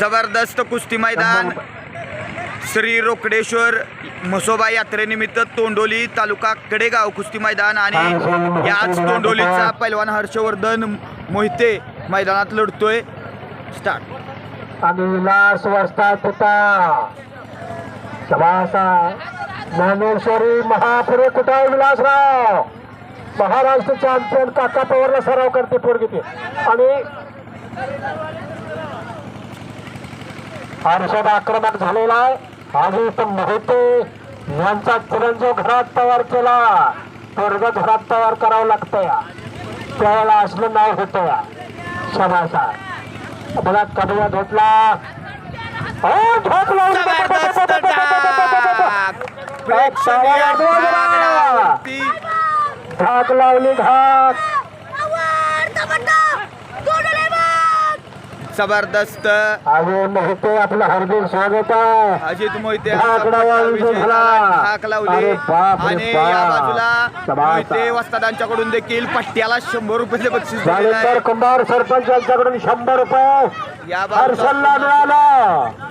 जबरदस्त कुस्ती मैदान. श्री रोकडेश्वर म्हसोबा यात्रेनिमित्त तोंडोली तालुका कडेगाव कुस्ती मैदान आणि याच तोंडोलीचा पैलवान हर्षवर्धन मोहिते मैदानात लढतोय. स्टार्ट आणि विलास वाजता तुता शबासा ज्ञानेश्वरी महापुरे कुठं विलासराव? महाराष्ट्र चॅम्पियन काका पवारला सराव करते पोरगी ती. आणि हर्षद आक्रमक झालेला आहे आणि तो मोहिते यांचा चिरंजीव घरात तयार केला पोरग घरात तयार करावं लागतं या त्यावेळेला असलं नाही होतं या शबासा बघा कडवा धोतला हो, झोप लावली. जबरदस्त डाग! प्रेक्षणीय डागावरती धाक लावली धाक जबरदस्त. अजित मोहिते धाक लावला, आणि. या बाजूला. मोहिते वस्तादांच्याकडून देखील पट्ट्याला शंभर रुपये बक्षीस सरपंच यांच्याकडून शंभर रुपये. या बाजूला मिळालं.